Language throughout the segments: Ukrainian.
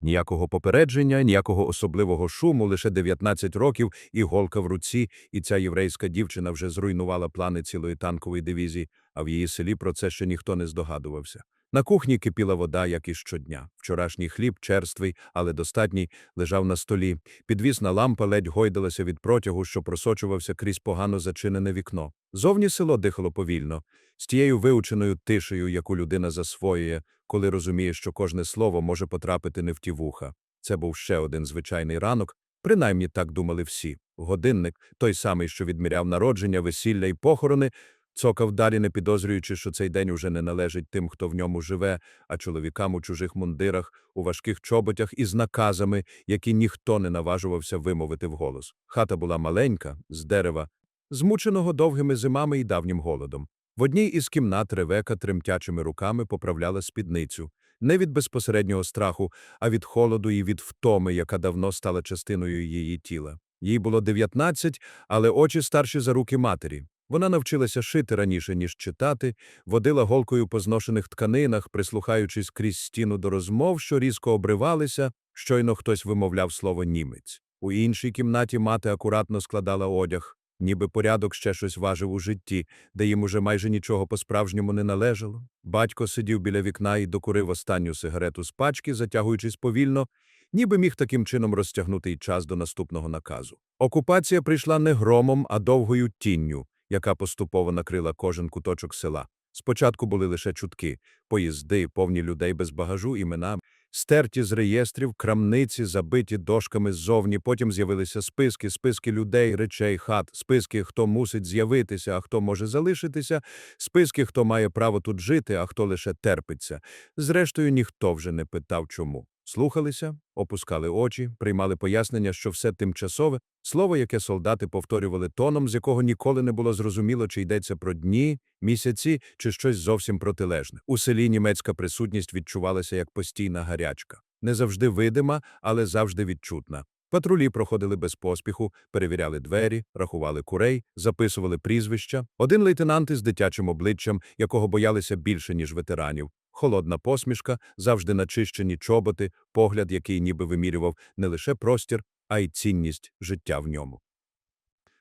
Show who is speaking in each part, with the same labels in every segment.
Speaker 1: Ніякого попередження, ніякого особливого шуму, лише 19 років, і голка в руці, і ця єврейська дівчина вже зруйнувала плани цілої танкової дивізії, а в її селі про це ще ніхто не здогадувався. На кухні кипіла вода, як і щодня. Вчорашній хліб, черствий, але достатній, лежав на столі. Підвісна лампа ледь гойдалася від протягу, що просочувався крізь погано зачинене вікно. Зовні село дихало повільно, з тією виученою тишею, яку людина засвоює, коли розуміє, що кожне слово може потрапити не в ті вуха. Це був ще один звичайний ранок, принаймні так думали всі. Годинник, той самий, що відміряв народження, весілля і похорони, цокав далі, не підозрюючи, що цей день уже не належить тим, хто в ньому живе, а чоловікам у чужих мундирах, у важких чоботях і з наказами, які ніхто не наважувався вимовити вголос. Хата була маленька, з дерева, змученого довгими зимами і давнім голодом. В одній із кімнат Ревека тремтячими руками поправляла спідницю, не від безпосереднього страху, а від холоду і від втоми, яка давно стала частиною її тіла. Їй було 19, але очі старші за руки матері. Вона навчилася шити раніше, ніж читати, водила голкою по зношених тканинах, прислухаючись крізь стіну до розмов, що різко обривалися, щойно хтось вимовляв слово німець. У іншій кімнаті мати акуратно складала одяг, ніби порядок ще щось важив у житті, де їм уже майже нічого по-справжньому не належало. Батько сидів біля вікна і докурив останню сигарету з пачки, затягуючись повільно, ніби міг таким чином розтягнути й час до наступного наказу. Окупація прийшла не громом, а довгою тінню, яка поступово накрила кожен куточок села. Спочатку були лише чутки, поїзди, повні людей без багажу, імена, стерті з реєстрів, крамниці, забиті дошками ззовні, потім з'явилися списки, списки людей, речей, хат, списки, хто мусить з'явитися, а хто може залишитися, списки, хто має право тут жити, а хто лише терпиться. Зрештою, ніхто вже не питав чому. Слухалися, опускали очі, приймали пояснення, що все тимчасове, слово, яке солдати повторювали тоном, з якого ніколи не було зрозуміло, чи йдеться про дні, місяці чи щось зовсім протилежне. У селі німецька присутність відчувалася як постійна гарячка. Не завжди видима, але завжди відчутна. Патрулі проходили без поспіху, перевіряли двері, рахували курей, записували прізвища. Один лейтенант із дитячим обличчям, якого боялися більше, ніж ветеранів. Холодна посмішка, завжди начищені чоботи, погляд, який ніби вимірював не лише простір, а й цінність життя в ньому.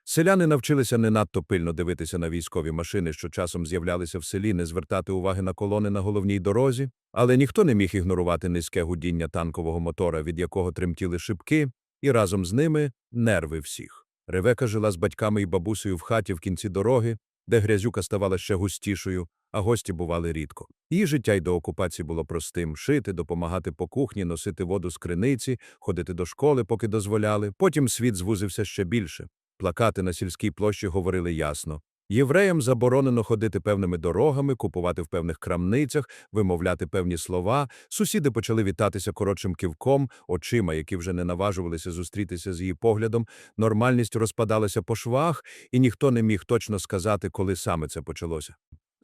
Speaker 1: Селяни навчилися не надто пильно дивитися на військові машини, що часом з'являлися в селі, не звертати уваги на колони на головній дорозі, але ніхто не міг ігнорувати низьке гудіння танкового мотора, від якого тремтіли шибки, і разом з ними нерви всіх. Ревека жила з батьками і бабусею в хаті в кінці дороги, де грязюка ставала ще густішою, а гості бували рідко. Її життя й до окупації було простим – шити, допомагати по кухні, носити воду з криниці, ходити до школи, поки дозволяли. Потім світ звузився ще більше. Плакати на сільській площі говорили ясно. Євреям заборонено ходити певними дорогами, купувати в певних крамницях, вимовляти певні слова. Сусіди почали вітатися коротшим кивком, очима, які вже не наважувалися зустрітися з її поглядом. Нормальність розпадалася по швах, і ніхто не міг точно сказати, коли саме це почалося.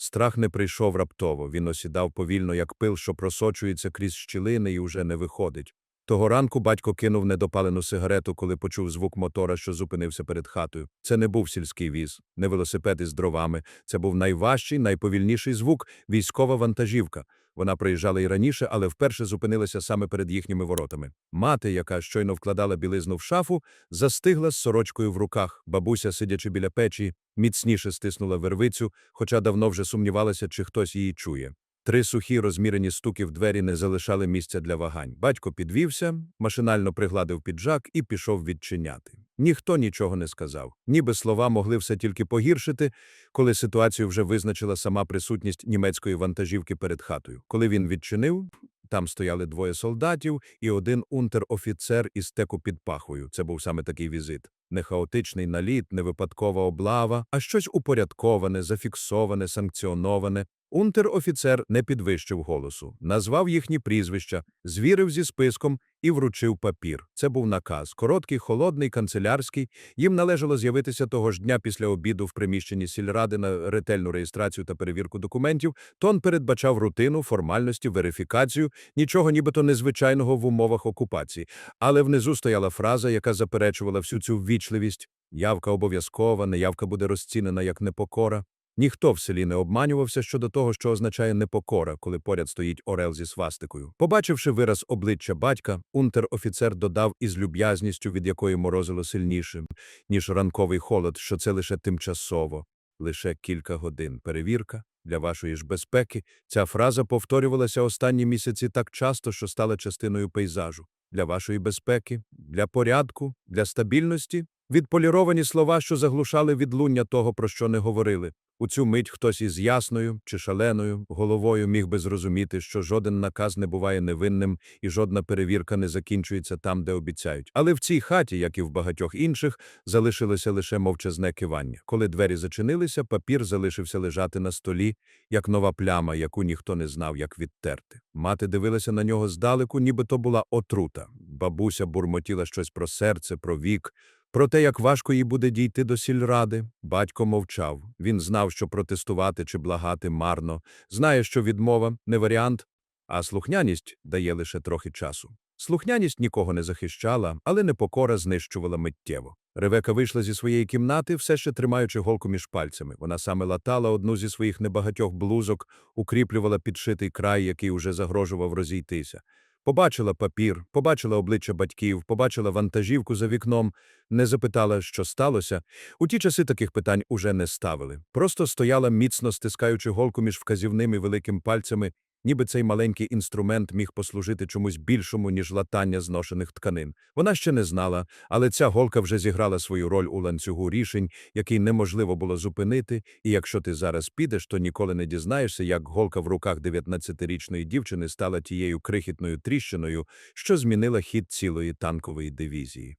Speaker 1: Страх не прийшов раптово, він осідав повільно, як пил, що просочується крізь щілини і уже не виходить. Того ранку батько кинув недопалену сигарету, коли почув звук мотора, що зупинився перед хатою. Це не був сільський віз, не велосипед із дровами. Це був найважчий, найповільніший звук – військова вантажівка. Вона проїжджала і раніше, але вперше зупинилася саме перед їхніми воротами. Мати, яка щойно вкладала білизну в шафу, застигла з сорочкою в руках. Бабуся, сидячи біля печі, міцніше стиснула вервицю, хоча давно вже сумнівалася, чи хтось її чує. Три сухі розмірені стуки в двері не залишали місця для вагань. Батько підвівся, машинально пригладив піджак і пішов відчиняти. Ніхто нічого не сказав. Ніби слова могли все тільки погіршити, коли ситуацію вже визначила сама присутність німецької вантажівки перед хатою. Коли він відчинив, там стояли двоє солдатів і один унтер-офіцер із теку під пахвою. Це був саме такий візит. Не хаотичний наліт, не випадкова облава, а щось упорядковане, зафіксоване, санкціоноване. Унтер-офіцер не підвищив голосу, назвав їхні прізвища, звірив зі списком і вручив папір. Це був наказ. Короткий, холодний, канцелярський. Їм належало з'явитися того ж дня після обіду в приміщенні сільради на ретельну реєстрацію та перевірку документів. Тон передбачав рутину, формальності, верифікацію, нічого нібито незвичайного в умовах окупації. Але внизу стояла фраза, яка заперечувала всю цю ввічливість. Явка обов'язкова, неявка буде розцінена як непокора. Ніхто в селі не обманювався щодо того, що означає непокора, коли поряд стоїть орел зі свастикою. Побачивши вираз обличчя батька, унтер-офіцер додав із люб'язністю, від якої морозило сильнішим, ніж ранковий холод, що це лише тимчасово, лише кілька годин. Перевірка для вашої ж безпеки. Ця фраза повторювалася останні місяці так часто, що стала частиною пейзажу. Для вашої безпеки, для порядку, для стабільності. Відполіровані слова, що заглушали відлуння того, про що не говорили. У цю мить хтось із ясною чи шаленою головою міг би зрозуміти, що жоден наказ не буває невинним і жодна перевірка не закінчується там, де обіцяють. Але в цій хаті, як і в багатьох інших, залишилося лише мовчазне кивання. Коли двері зачинилися, папір залишився лежати на столі, як нова пляма, яку ніхто не знав, як відтерти. Мати дивилася на нього здалеку, ніби то була отрута. Бабуся бурмотіла щось про серце, про вік, про те, як важко їй буде дійти до сільради, батько мовчав. Він знав, що протестувати чи благати марно, знає, що відмова не варіант, а слухняність дає лише трохи часу. Слухняність нікого не захищала, але непокора знищувала миттєво. Ревека вийшла зі своєї кімнати, все ще тримаючи голку між пальцями. Вона саме латала одну зі своїх небагатьох блузок, укріплювала підшитий край, який уже загрожував розійтися. Побачила папір, побачила обличчя батьків, побачила вантажівку за вікном, не запитала, що сталося. У ті часи таких питань уже не ставили. Просто стояла, міцно стискаючи голку між вказівним і великим пальцями, ніби цей маленький інструмент міг послужити чомусь більшому, ніж латання зношених тканин. Вона ще не знала, але ця голка вже зіграла свою роль у ланцюгу рішень, який неможливо було зупинити, і якщо ти зараз підеш, то ніколи не дізнаєшся, як голка в руках 19-річної дівчини стала тією крихітною тріщиною, що змінила хід цілої танкової дивізії.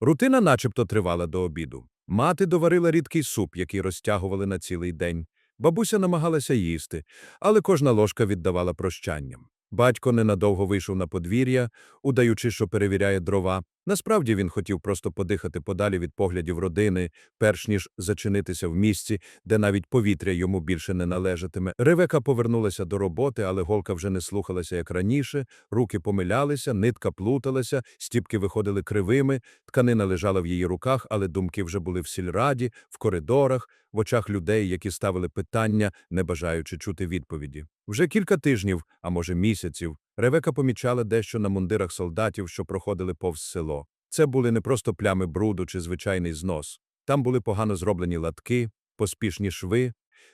Speaker 1: Рутина начебто тривала до обіду. Мати доварила рідкий суп, який розтягували на цілий день. Бабуся намагалася їсти, але кожна ложка віддавала прощанням. Батько ненадовго вийшов на подвір'я, удаючи, що перевіряє дрова. Насправді він хотів просто подихати подалі від поглядів родини, перш ніж зачинитися в місці, де навіть повітря йому більше не належатиме. Ревека повернулася до роботи, але голка вже не слухалася, як раніше, руки помилялися, нитка плуталася, стіпки виходили кривими, тканина лежала в її руках, але думки вже були в сільраді, в коридорах, в очах людей, які ставили питання, не бажаючи чути відповіді. Вже кілька тижнів, а може місяців, Ревека помічала дещо на мундирах солдатів, що проходили повз село. Це були не просто плями бруду чи звичайний знос. Там були погано зроблені латки, поспішні шви,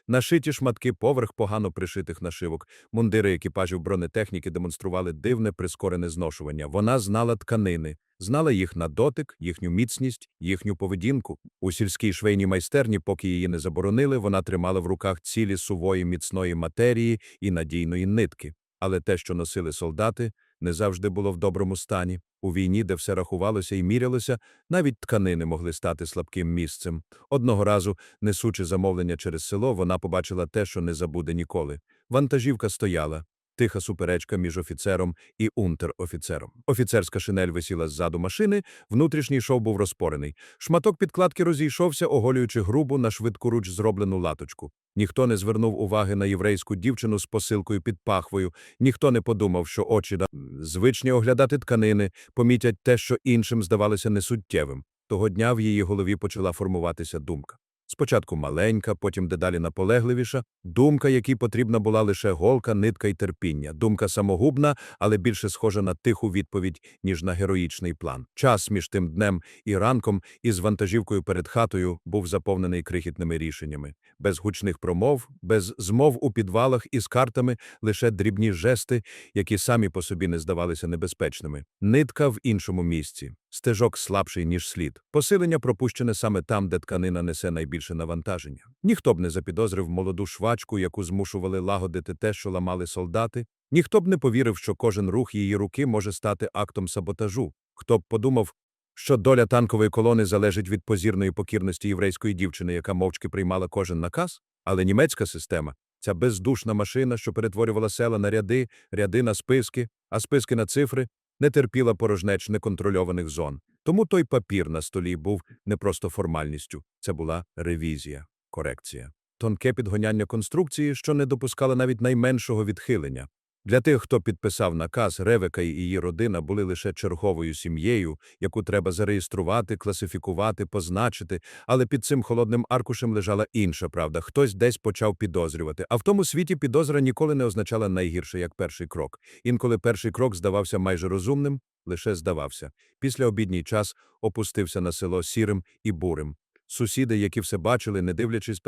Speaker 1: нашиті шматки поверх погано пришитих нашивок. Мундири екіпажів бронетехніки демонстрували дивне прискорене зношування. Вона знала тканини, знала їх на дотик, їхню міцність, їхню поведінку. У сільській швейній майстерні, поки її не заборонили, вона тримала в руках цілі сувої міцної матерії і надійної нитки. Але те, що носили солдати, не завжди було в доброму стані. У війні, де все рахувалося і мірялося, навіть тканини могли стати слабким місцем. Одного разу, несучи замовлення через село, вона побачила те, що не забуде ніколи. Вантажівка стояла. Тиха суперечка між офіцером і унтер-офіцером. Офіцерська шинель висіла ззаду машини, внутрішній шов був розпорений. Шматок підкладки розійшовся, оголюючи грубу на швидкоруч зроблену латочку. Ніхто не звернув уваги на єврейську дівчину з посилкою під пахвою, ніхто не подумав, що очі да- звичні оглядати тканини, помітять те, що іншим здавалося несуттєвим. Того дня в її голові почала формуватися думка. Спочатку маленька, потім дедалі наполегливіша, думка, якій потрібна була лише голка, нитка й терпіння, думка самогубна, але більше схожа на тиху відповідь, ніж на героїчний план. Час між тим днем і ранком із вантажівкою перед хатою був заповнений крихітними рішеннями. Без гучних промов, без змов у підвалах із картами, лише дрібні жести, які самі по собі не здавалися небезпечними. Нитка в іншому місці. Стежок слабший, ніж слід. Посилення пропущене саме там, де тканина несе найбільше навантаження. Ніхто б не запідозрив молоду швачку, яку змушували лагодити те, що ламали солдати. Ніхто б не повірив, що кожен рух її руки може стати актом саботажу. Хто б подумав, що доля танкової колони залежить від позірної покірності єврейської дівчини, яка мовчки приймала кожен наказ? Але німецька система, ця бездушна машина, що перетворювала села на ряди, ряди на списки, а списки на цифри, не терпіла порожнеч неконтрольованих зон. Тому той папір на столі був не просто формальністю, це була ревізія, корекція. Тонке підгоняння конструкції, що не допускало навіть найменшого відхилення. Для тих, хто підписав наказ, Ревека і її родина були лише черговою сім'єю, яку треба зареєструвати, класифікувати, позначити, але під цим холодним аркушем лежала інша правда. Хтось десь почав підозрювати. А в тому світі підозра ніколи не означала найгірше, як перший крок. Інколи перший крок здавався майже розумним, лише здавався. Після обідній час опустився на село сірим і бурим. Сусіди, які все бачили, не дивлячись,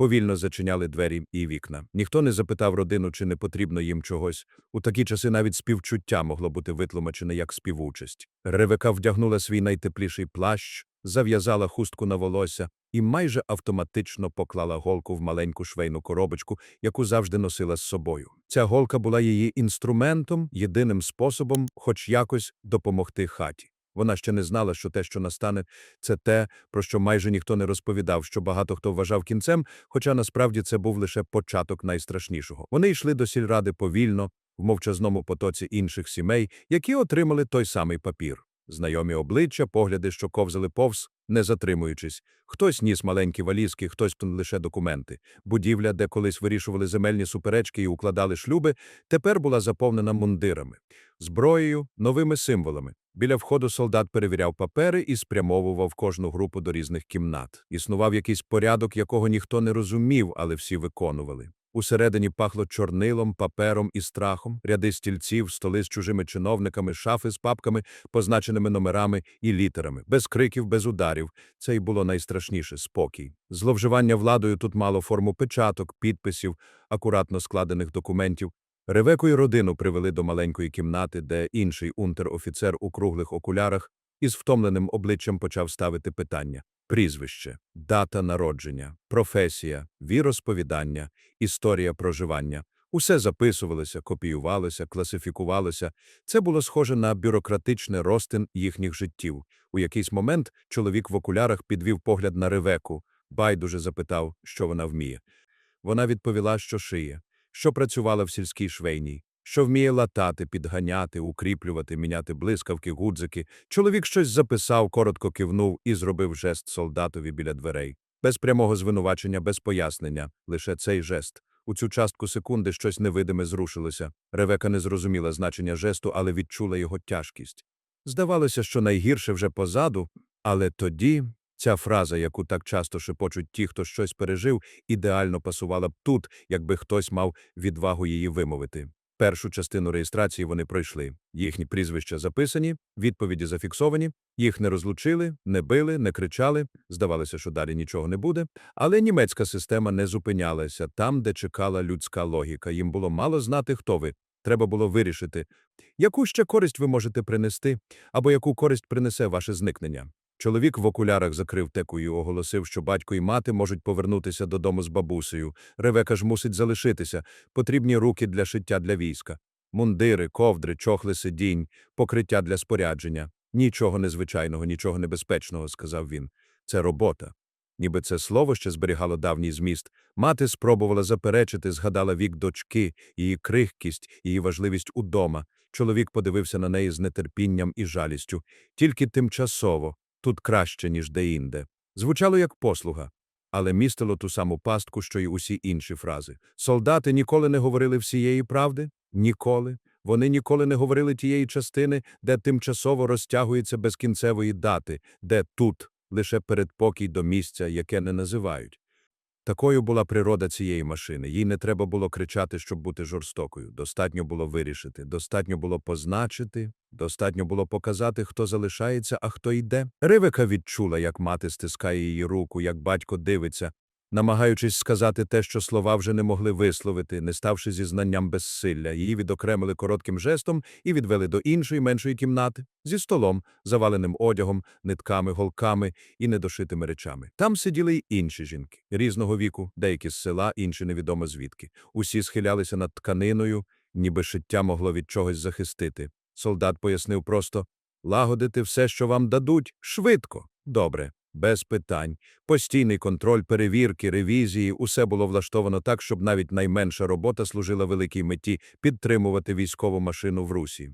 Speaker 1: повільно зачиняли двері і вікна. Ніхто не запитав родину, чи не потрібно їм чогось. У такі часи навіть співчуття могло бути витлумачене як співучасть. Ревека вдягнула свій найтепліший плащ, зав'язала хустку на волосся і майже автоматично поклала голку в маленьку швейну коробочку, яку завжди носила з собою. Ця голка була її інструментом, єдиним способом хоч якось допомогти хаті. Вона ще не знала, що те, що настане, це те, про що майже ніхто не розповідав, що багато хто вважав кінцем, хоча насправді це був лише початок найстрашнішого. Вони йшли до сільради повільно, в мовчазному потоці інших сімей, які отримали той самий папір. Знайомі обличчя, погляди, що ковзали повз, не затримуючись. Хтось ніс маленькі валізки, хтось лише документи. Будівля, де колись вирішували земельні суперечки і укладали шлюби, тепер була заповнена мундирами, зброєю, новими символами. Біля входу солдат перевіряв папери і спрямовував кожну групу до різних кімнат. Існував якийсь порядок, якого ніхто не розумів, але всі виконували. Усередині пахло чорнилом, папером і страхом, ряди стільців, столи з чужими чиновниками, шафи з папками, позначеними номерами і літерами, без криків, без ударів. Це й було найстрашніше спокій. Зловживання владою тут мало форму печаток, підписів, акуратно складених документів. Ревеку і родину привели до маленької кімнати, де інший унтер-офіцер у круглих окулярах із втомленим обличчям почав ставити питання. Прізвище, дата народження, професія, віросповідання, історія проживання. Усе записувалося, копіювалося, класифікувалося. Це було схоже на бюрократичний розтин їхніх життів. У якийсь момент чоловік в окулярах підвів погляд на Ревеку, байдуже запитав, що вона вміє. Вона відповіла, що шиє, що працювала в сільській швейній, що вміє латати, підганяти, укріплювати, міняти блискавки, гудзики. Чоловік щось записав, коротко кивнув і зробив жест солдатові біля дверей. Без прямого звинувачення, без пояснення, лише цей жест. У цю частку секунди щось невидиме зрушилося. Ревека не зрозуміла значення жесту, але відчула його тяжкість. Здавалося, що найгірше вже позаду, але тоді ця фраза, яку так часто шепочуть ті, хто щось пережив, ідеально пасувала б тут, якби хтось мав відвагу її вимовити. Першу частину реєстрації вони пройшли. Їхні прізвища записані, відповіді зафіксовані, їх не розлучили, не били, не кричали. Здавалося, що далі нічого не буде. Але німецька система не зупинялася там, де чекала людська логіка. Їм було мало знати, хто ви. Треба було вирішити, яку ще користь ви можете принести, або яку користь принесе ваше зникнення. Чоловік в окулярах закрив теку і оголосив, що батько і мати можуть повернутися додому з бабусею. Ревека ж мусить залишитися. Потрібні руки для шиття для війська. Мундири, ковдри, чохли сидінь, покриття для спорядження. Нічого незвичайного, нічого небезпечного, сказав він. Це робота. Ніби це слово ще зберігало давній зміст. Мати спробувала заперечити, згадала вік дочки, її крихкість, її важливість удома. Чоловік подивився на неї з нетерпінням і жалістю. Тільки тимчасово, тут краще, ніж деінде. Звучало як послуга, але містило ту саму пастку, що й усі інші фрази. Солдати ніколи не говорили всієї правди? Ніколи. Вони ніколи не говорили тієї частини, де тимчасово розтягується без кінцевої дати, де тут лише передпокій до місця, яке не називають. Такою була природа цієї машини. Їй не треба було кричати, щоб бути жорстокою. Достатньо було вирішити, достатньо було позначити, достатньо було показати, хто залишається, а хто йде. Ривика відчула, як мати стискає її руку, як батько дивиться, намагаючись сказати те, що слова вже не могли висловити, не ставши зі знанням безсилля. Її відокремили коротким жестом і відвели до іншої меншої кімнати зі столом, заваленим одягом, нитками, голками і недошитими речами. Там сиділи й інші жінки різного віку, деякі з села, інші невідомо звідки. Усі схилялися над тканиною, ніби шиття могло від чогось захистити. Солдат пояснив просто лагодити все, що вам дадуть, швидко, добре. Без питань. Постійний контроль, перевірки, ревізії – усе було влаштовано так, щоб навіть найменша робота служила великій меті – підтримувати військову машину в Русі.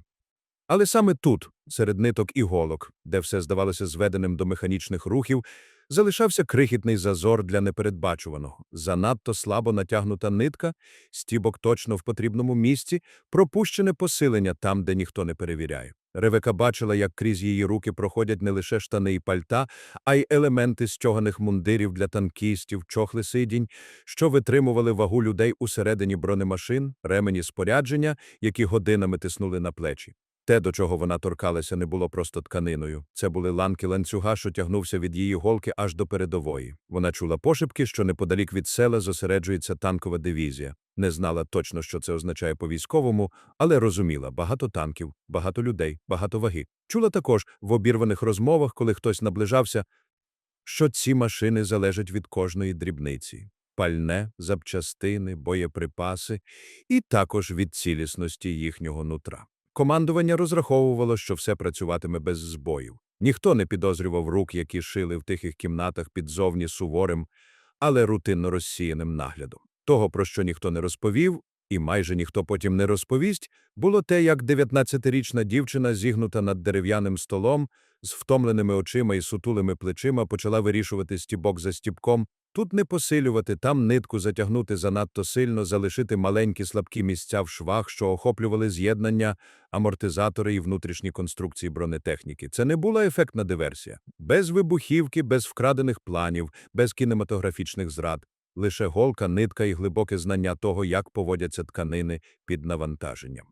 Speaker 1: Але саме тут, серед ниток і голок, де все здавалося зведеним до механічних рухів, Залишався крихітний зазор для непередбачуваного. Занадто слабо натягнута нитка, стібок точно в потрібному місці, пропущене посилення там, де ніхто не перевіряє. Ревека бачила, як крізь її руки проходять не лише штани і пальта, а й елементи стьоганих мундирів для танкістів, чохли сидінь, що витримували вагу людей усередині бронемашин, ремені спорядження, які годинами тиснули на плечі. Те, до чого вона торкалася, не було просто тканиною. Це були ланки ланцюга, що тягнувся від її голки аж до передової. Вона чула пошепки, що неподалік від села зосереджується танкова дивізія. Не знала точно, що це означає по-військовому, але розуміла – багато танків, багато людей, багато ваги. Чула також в обірваних розмовах, коли хтось наближався, що ці машини залежать від кожної дрібниці. Пальне, запчастини, боєприпаси і також від цілісності їхнього нутра. Командування розраховувало, що все працюватиме без збоїв. Ніхто не підозрював рук, які шили в тихих кімнатах під зовні суворим, але рутинно розсіяним наглядом. Того, про що ніхто не розповів, і майже ніхто потім не розповість, було те, як 19-річна дівчина, зігнута над дерев'яним столом, з втомленими очима і сутулими плечима, почала вирішувати стібок за стібком, тут не посилювати, там нитку затягнути занадто сильно, залишити маленькі слабкі місця в швах, що охоплювали з'єднання, амортизатори і внутрішні конструкції бронетехніки. Це не була ефектна диверсія. Без вибухівки, без вкрадених планів, без кінематографічних зрад. Лише голка, нитка і глибоке знання того, як поводяться тканини під навантаженням.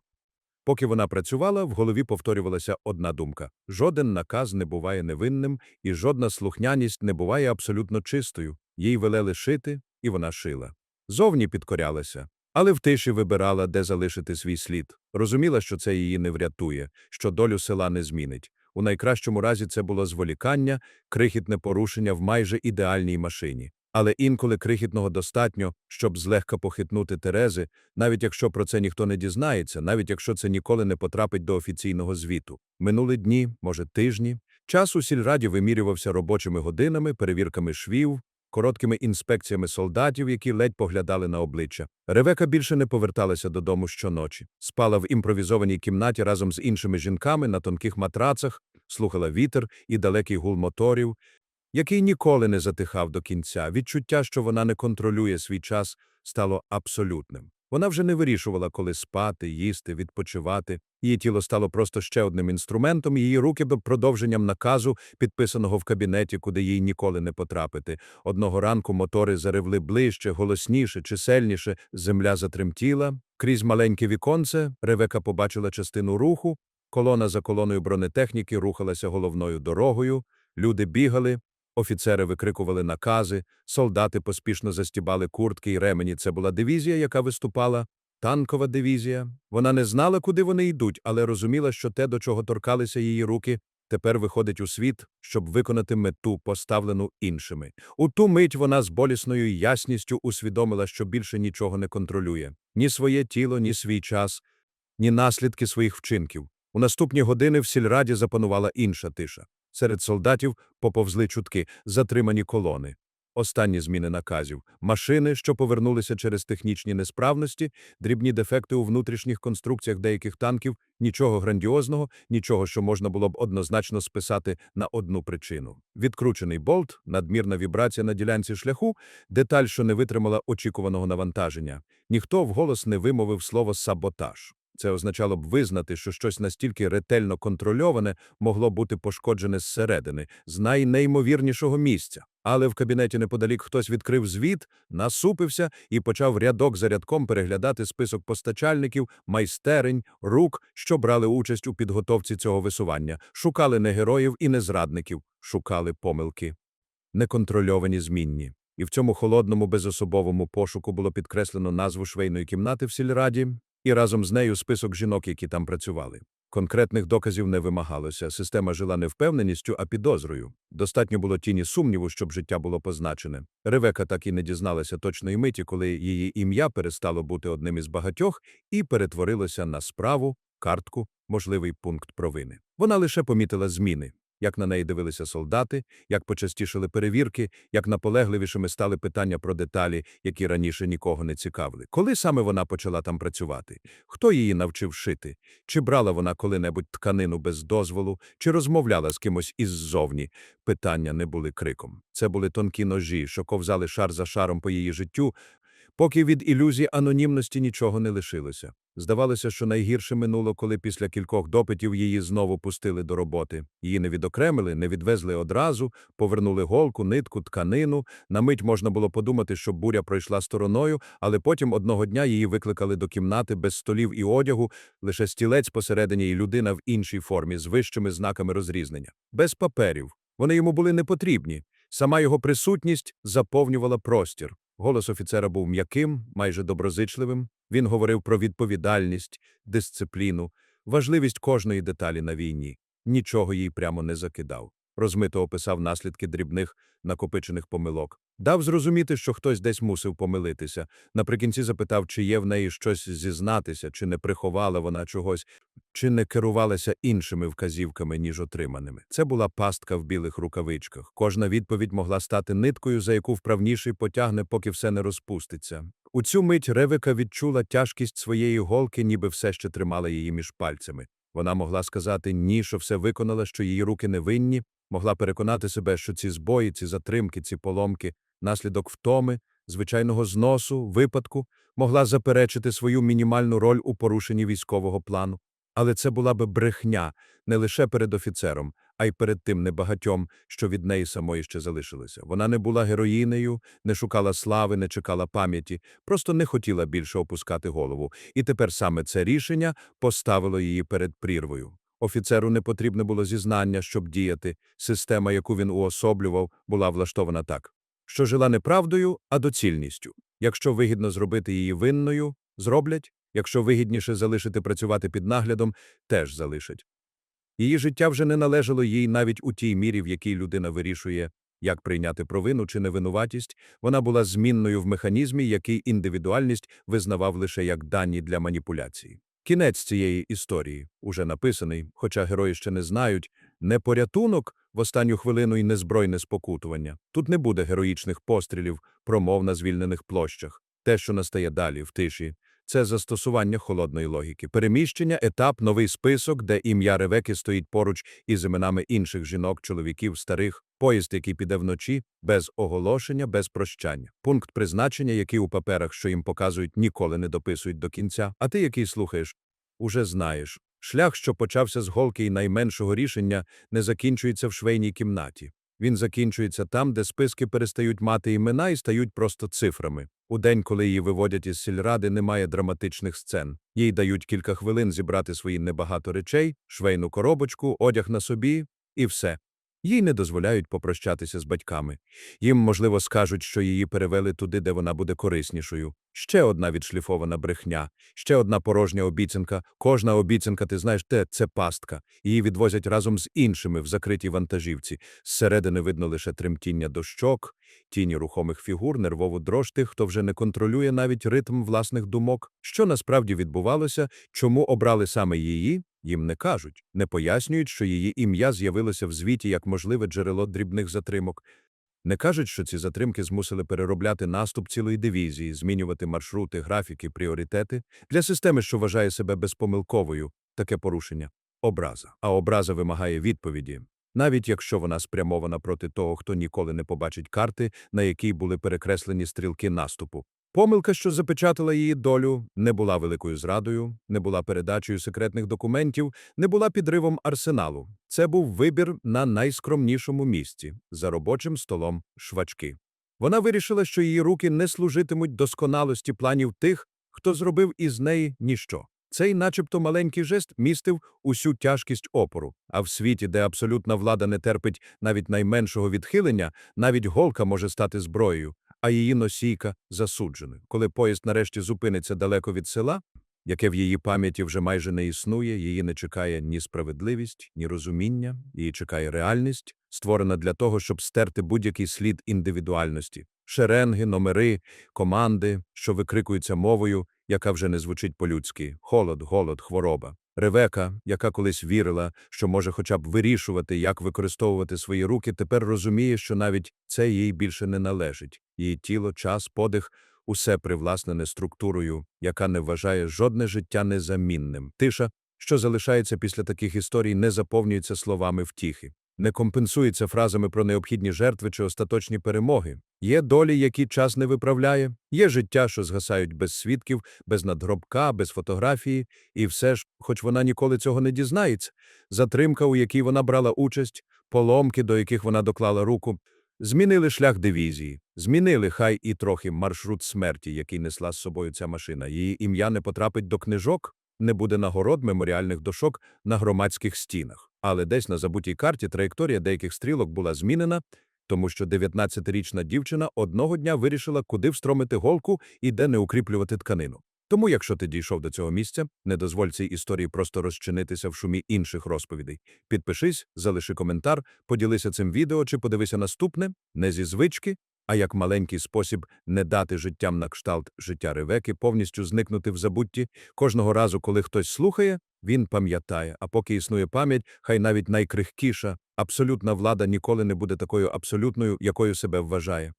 Speaker 1: Поки вона працювала, в голові повторювалася одна думка – жоден наказ не буває невинним, і жодна слухняність не буває абсолютно чистою. Їй велели шити, і вона шила. Зовні підкорялася, але в тиші вибирала, де залишити свій слід. Розуміла, що це її не врятує, що долю села не змінить. У найкращому разі це було зволікання, крихітне порушення в майже ідеальній машині. Але інколи крихітного достатньо, щоб злегка похитнути Терези, навіть якщо про це ніхто не дізнається, навіть якщо це ніколи не потрапить до офіційного звіту. Минули дні, може тижні. Час у сільраді вимірювався робочими годинами, перевірками швів, короткими інспекціями солдатів, які ледь поглядали на обличчя. Ревека більше не поверталася додому щоночі. Спала в імпровізованій кімнаті разом з іншими жінками на тонких матрацах, слухала вітер і далекий гул моторів, який ніколи не затихав до кінця. Відчуття, що вона не контролює свій час, стало абсолютним. Вона вже не вирішувала, коли спати, їсти, відпочивати. Її тіло стало просто ще одним інструментом, її руки – продовженням наказу, підписаного в кабінеті, куди їй ніколи не потрапити. Одного ранку мотори заревли ближче, голосніше, чисельніше, земля затремтіла. Крізь маленьке віконце Ревека побачила частину руху, колона за колоною бронетехніки рухалася головною дорогою, люди бігали, Офіцери викрикували накази, солдати поспішно застібали куртки й ремені. Це була дивізія, яка виступала. Танкова дивізія. Вона не знала, куди вони йдуть, але розуміла, що те, до чого торкалися її руки, тепер виходить у світ, щоб виконати мету, поставлену іншими. У ту мить вона з болісною ясністю усвідомила, що більше нічого не контролює. Ні своє тіло, ні свій час, ні наслідки своїх вчинків. У наступні години в сільраді запанувала інша тиша. Серед солдатів поповзли чутки, затримані колони. Останні зміни наказів, машини, що повернулися через технічні несправності, дрібні дефекти у внутрішніх конструкціях деяких танків, нічого грандіозного, нічого, що можна було б однозначно списати на одну причину. Відкручений болт, надмірна вібрація на ділянці шляху, деталь, що не витримала очікуваного навантаження. Ніхто вголос не вимовив слово «саботаж». Це означало б визнати, що щось настільки ретельно контрольоване могло бути пошкоджене зсередини, з найнеймовірнішого місця. Але в кабінеті неподалік хтось відкрив звіт, насупився і почав рядок за рядком переглядати список постачальників, майстерень, рук, що брали участь у підготовці цього висування, шукали не героїв і не зрадників, шукали помилки. Неконтрольовані змінні. І в цьому холодному безособовому пошуку було підкреслено назву швейної кімнати в сільраді, і разом з нею список жінок, які там працювали. Конкретних доказів не вимагалося, система жила не впевненістю, а підозрою. Достатньо було тіні сумніву, щоб життя було позначене. Ревека так і не дізналася точної миті, коли її ім'я перестало бути одним із багатьох і перетворилося на справу, картку, можливий пункт провини. Вона лише помітила зміни. Як на неї дивилися солдати, як почастішили перевірки, як наполегливішими стали питання про деталі, які раніше нікого не цікавили. Коли саме вона почала там працювати? Хто її навчив шити? Чи брала вона коли-небудь тканину без дозволу, чи розмовляла з кимось іззовні? Питання не були криком. Це були тонкі ножі, що ковзали шар за шаром по її життю, поки від ілюзії анонімності нічого не лишилося. Здавалося, що найгірше минуло, коли після кількох допитів її знову пустили до роботи. Її не відокремили, не відвезли одразу, повернули голку, нитку, тканину. На мить можна було подумати, що буря пройшла стороною, але потім одного дня її викликали до кімнати без столів і одягу, лише стілець посередині і людина в іншій формі з вищими знаками розрізнення. Без паперів. Вони йому були не потрібні. Сама його присутність заповнювала простір. Голос офіцера був м'яким, майже доброзичливим. Він говорив про відповідальність, дисципліну, важливість кожної деталі на війні. Нічого їй прямо не закидав. Розмито описав наслідки дрібних накопичених помилок. Дав зрозуміти, що хтось десь мусив помилитися. Наприкінці запитав, чи є в неї щось зізнатися, чи не приховала вона чогось, чи не керувалася іншими вказівками, ніж отриманими. Це була пастка в білих рукавичках. Кожна відповідь могла стати ниткою, за яку вправніший потягне, поки все не розпуститься. У цю мить Ревика відчула тяжкість своєї голки, ніби все ще тримала її між пальцями. Вона могла сказати ні, що все виконала, що її руки невинні, могла переконати себе, що ці збої, ці затримки, ці поломки, наслідок втоми, звичайного зносу, випадку, могла заперечити свою мінімальну роль у порушенні військового плану. Але це була би брехня не лише перед офіцером, а й перед тим небагатьом, що від неї самої ще залишилося. Вона не була героїнею, не шукала слави, не чекала пам'яті, просто не хотіла більше опускати голову. І тепер саме це рішення поставило її перед прірвою. Офіцеру не потрібне було зізнання, щоб діяти. Система, яку він уособлював, була влаштована так, що жила не правдою, а доцільністю. Якщо вигідно зробити її винною, зроблять. Якщо вигідніше залишити працювати під наглядом, теж залишать. Її життя вже не належало їй навіть у тій мірі, в якій людина вирішує, як прийняти провину чи невинуватість, вона була змінною в механізмі, який індивідуальність визнавав лише як дані для маніпуляції. Кінець цієї історії уже написаний, хоча герої ще не знають, не порятунок в останню хвилину і незбройне спокутування. Тут не буде героїчних пострілів, промов на звільнених площах. Те, що настає далі, в тиші, це застосування холодної логіки, переміщення, етап, новий список, де ім'я Ревеки стоїть поруч із іменами інших жінок, чоловіків, старих, поїзд, який піде вночі, без оголошення, без прощання, пункт призначення, який у паперах, що їм показують, ніколи не дописують до кінця, а ти, який слухаєш, уже знаєш. Шлях, що почався з голки і найменшого рішення, не закінчується в швейній кімнаті. Він закінчується там, де списки перестають мати імена і стають просто цифрами. У день, коли її виводять із сільради, немає драматичних сцен. Їй дають кілька хвилин зібрати свої небагато речей, швейну коробочку, одяг на собі і все. Їй не дозволяють попрощатися з батьками. Їм, можливо, скажуть, що її перевели туди, де вона буде кориснішою. Ще одна відшліфована брехня, ще одна порожня обіцянка. Кожна обіцянка, ти знаєш, те – це пастка. Її відвозять разом з іншими в закритій вантажівці. Зсередини видно лише тремтіння дощок, тіні рухомих фігур, нервову дрож тих, хто вже не контролює навіть ритм власних думок. Що насправді відбувалося, чому обрали саме її, їм не кажуть, не пояснюють, що її ім'я з'явилося в звіті як можливе джерело дрібних затримок. Не кажуть, що ці затримки змусили переробляти наступ цілої дивізії, змінювати маршрути, графіки, пріоритети. Для системи, що вважає себе безпомилковою, таке порушення – образа. А образа вимагає відповіді, навіть якщо вона спрямована проти того, хто ніколи не побачить карти, на якій були перекреслені стрілки наступу. Помилка, що запечатала її долю, не була великою зрадою, не була передачею секретних документів, не була підривом арсеналу. Це був вибір на найскромнішому місці – за робочим столом швачки. Вона вирішила, що її руки не служитимуть досконалості планів тих, хто зробив із неї ніщо. Цей начебто маленький жест містив усю тяжкість опору, а в світі, де абсолютна влада не терпить навіть найменшого відхилення, навіть голка може стати зброєю, а її носійка – засудженою. Коли поїзд нарешті зупиниться далеко від села, яке в її пам'яті вже майже не існує, її не чекає ні справедливість, ні розуміння, її чекає реальність, створена для того, щоб стерти будь-який слід індивідуальності. Шеренги, номери, команди, що викрикуються мовою, яка вже не звучить по-людськи – холод, голод, хвороба. Ревека, яка колись вірила, що може хоча б вирішувати, як використовувати свої руки, тепер розуміє, що навіть це їй більше не належить. Її тіло, час, подих – усе привласнене структурою, яка не вважає жодне життя незамінним. Тиша, що залишається після таких історій, не заповнюється словами втіхи, не компенсується фразами про необхідні жертви чи остаточні перемоги. Є долі, які час не виправляє, є життя, що згасають без свідків, без надгробка, без фотографії, і все ж, хоч вона ніколи цього не дізнається, затримка, у якій вона брала участь, поломки, до яких вона доклала руку, змінили шлях дивізії, змінили хай і трохи маршрут смерті, який несла з собою ця машина. Її ім'я не потрапить до книжок, не буде нагород меморіальних дошок на громадських стінах. Але десь на забутій карті траєкторія деяких стрілок була змінена, тому що 19-річна дівчина одного дня вирішила, куди встромити голку і де не укріплювати тканину. Тому, якщо ти дійшов до цього місця, не дозволь цій історії просто розчинитися в шумі інших розповідей. Підпишись, залиши коментар, поділися цим відео чи подивися наступне не зі звички, а як маленький спосіб не дати життям на кшталт життя Ревеки повністю зникнути в забутті. Кожного разу, коли хтось слухає, він пам'ятає, а поки існує пам'ять, хай навіть найкрихкіша, абсолютна влада ніколи не буде такою абсолютною, якою себе вважає.